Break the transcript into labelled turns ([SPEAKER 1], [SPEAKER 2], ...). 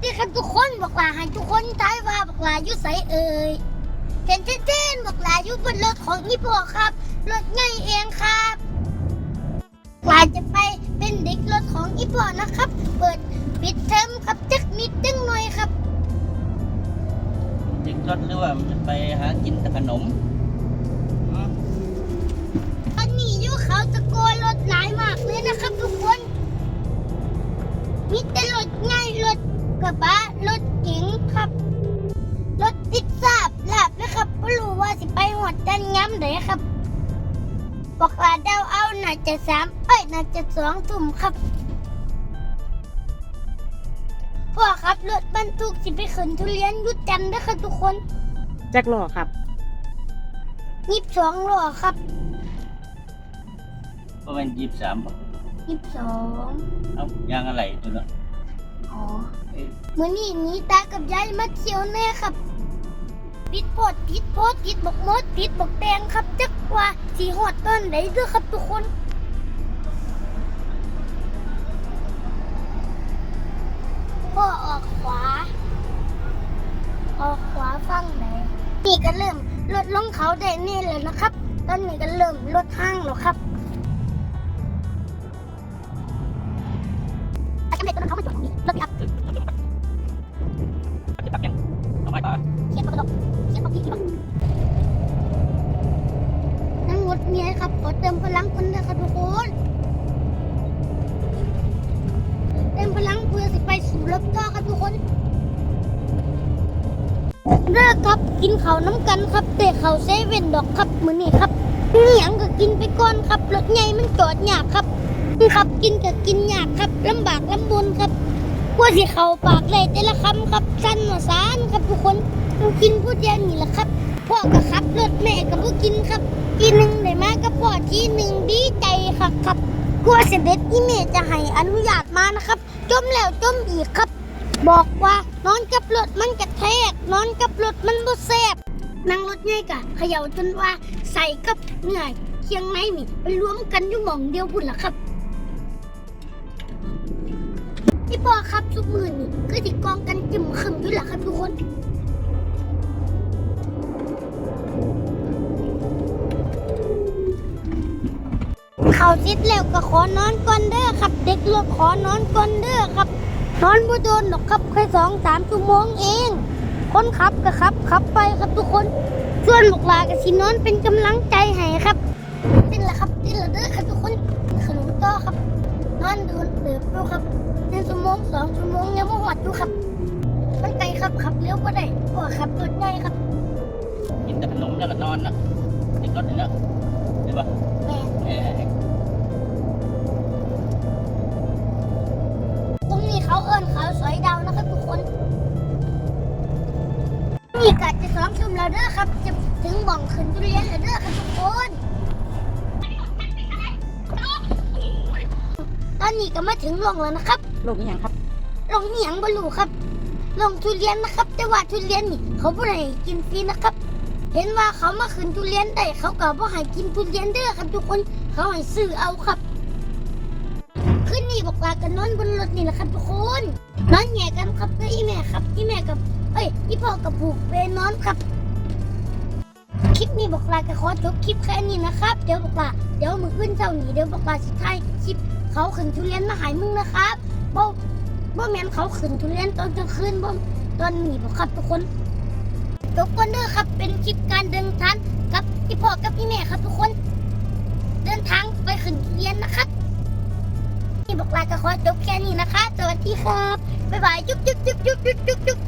[SPEAKER 1] ที่ครับทุกคนบอกลาให้ทุกคนทายว่าบอกลาอยู่ใสเอ่ยเทนเทนเทนบอกลาอยู่บนรถของอีพ่อครับรถไงเองครับลาจะไปเป็นเด็กรถของอีพ่อนะครับ เปิดปิดเทอมครับจักนิดจังหน่อยครับ
[SPEAKER 2] จิงรถหรือว่ามันจะไปหากินแต่ขนม
[SPEAKER 1] กระบะรถเก๋งครับ รถติดสาบลาบนะครับไม่รู้ว่าสิไปหอดดันย้ำไหนครับ บอกว่าเดาเอาน่าจะสามเอ้ยน่าจะสองทุ่มครับพ่อครับรถบรรทุกสิไปขึ้นทุเรียนอยุดจันทร์นะครับทุกคน
[SPEAKER 3] แจ็คหล่อครับ
[SPEAKER 1] ยิบสองล้อครับ
[SPEAKER 2] ประมาณยี่สิบสาม
[SPEAKER 1] ยิบสอง
[SPEAKER 2] เอายางอะไรตัวเนาะ
[SPEAKER 1] อ๋อมื่อนี้นี้ตากับยายมาเที่ยวแน่ครับ ติดโพดติดโพดติดบกมดติดบกแดงครับ จักว่าสีหอดต้นไหนด้วยครับทุกคนพ่อออกขวา ออกขวาฟังไหนนี่ก็เริ่มลดลงเขาได้นี่เลยนะครับ ตอนนี้ก็เริ่มลดห้างแล้วครับอาจจะเป็นตัวเขาไม่จอ
[SPEAKER 2] เมี
[SPEAKER 1] ยครับ ขอเติมพลังคนนะครับทุกคน เติมพลังเพื่อสิไปสู่รถต่อครับทุกคนเลิกครับกินข้าวน้ำกันครับแต่ข้าเซเว่นดอกครับมือนี้ครับนี่ยังก็กินไปก่อนครับรถใหญ่มันจอดยากครับ ครับกินก็กินยากครับลำบากลำบนครับ กว่าสิเขาปากเลยแต่ละคำครับสั้นหัวสานครับทุกคนต้กินพูดเดียวนี่แหละครับพ่อก็ขับรถแม่ก็บ่กินครับทีหนึ่งได้มากับพ่อทีหนึ่งดีใจครับครับกลัวเสด็จอีเมจะให้อนุญาตมานะครับ จมแล้วจมอีกครับ บอกว่านอนกับรถมันกระแทกนอนกับรถมันบ่แซ่บนั่งรถง่ายกะเขย่าจนว่าใส่กับเหนื้อยเคียงในนี่ไปรวมกันอยู่หม่องเดียวพุ่นล่ะครับ พี่พอครับทุกมือนี่คือติกองกันจิ่มขึมอยู่หละครับทุกคนเขาซิดแล้วก็ขอนอนก่อนเด้อครับ เด็กเลือกขอนอนก่อนเด้อครับ นอนบ่โดนหรอกครับแค่สองสามชั่วโมงเอง คนขับก็ขับขับไปครับทุกคนส่วนลูกหลานก็สินอนเป็นกำลังใจให้ครับติดละครับติดละเด้อครับทุกคนขนมต่อครับนอนโดนเติบอยู่ครับ สองชั่วโมงยังไม่หมดอยู่ครับ มันไกลครับขับเร็วก็ได้เพราะว่าขับรถใหญ่ครับ
[SPEAKER 2] กินแต่ขนมแล้วก็นอนนะจิงรถนี่เนาะใช่ปะ
[SPEAKER 1] แม่
[SPEAKER 2] เออ
[SPEAKER 1] ตรงนี้เขาเอิ้นเขาสอยดาวนะครับทุกคน นี่กัดจะซ้อมชมแล้วเด้อครับ จะถึงบ่องขึ้นทุเรียนแล้วเด้อครับทุกคนตอนนี้ก็มาถึงลงแล้วนะครับ
[SPEAKER 3] โลกนี้ยังครับ
[SPEAKER 1] ลงนี่ยังบลูครับ ลงทุเรียนนะครับ แต่ว่าทุเรียนนี่ เขาบ่ให้กินฟรีนะครับ เห็นว่าเขามาขึ้นทุเรียนได้เขาก็บ่ให้กินทุเรียนเด้อครับทุกคนเขาให้ซื้อเอาครับขึ้นนี่บอกลากันนอนบนรถนี่แหละครับทุกคนนอนแง่กันครับก็อีแม่ครับอีแม่กับ เอ้ยอีพ่อกับผูกเปนอนครับคลิปนี้บอกลาก็ขอจบคลิปแค่นี้นะครับ เดี๋ยวบอกลาเดี๋ยวมือขึ้นเช้านี้เดี๋ยวบอกลาสิท้ายคลิปเขาขึ้นทุเรียนมาหายมึงนะครับบ่ บ่แม่นเขาขึ้นทุเรียนตอนกลางคืนบ่ตอนนี้บ่ครับทุกคน ทุกคนเด้อครับเป็นคลิปการเดินทางกับพี่พ่อกับพี่แม่ครับทุกคน เดินทางไปขึ้นทุเรียนนะครับนี่บอกลาก็ขอจบแค่นี้นะคะสวัสดีครับบ๊ายบายจุ๊บจุ๊บจุ๊บจุ๊บจุ๊บจุ๊บจุ๊บ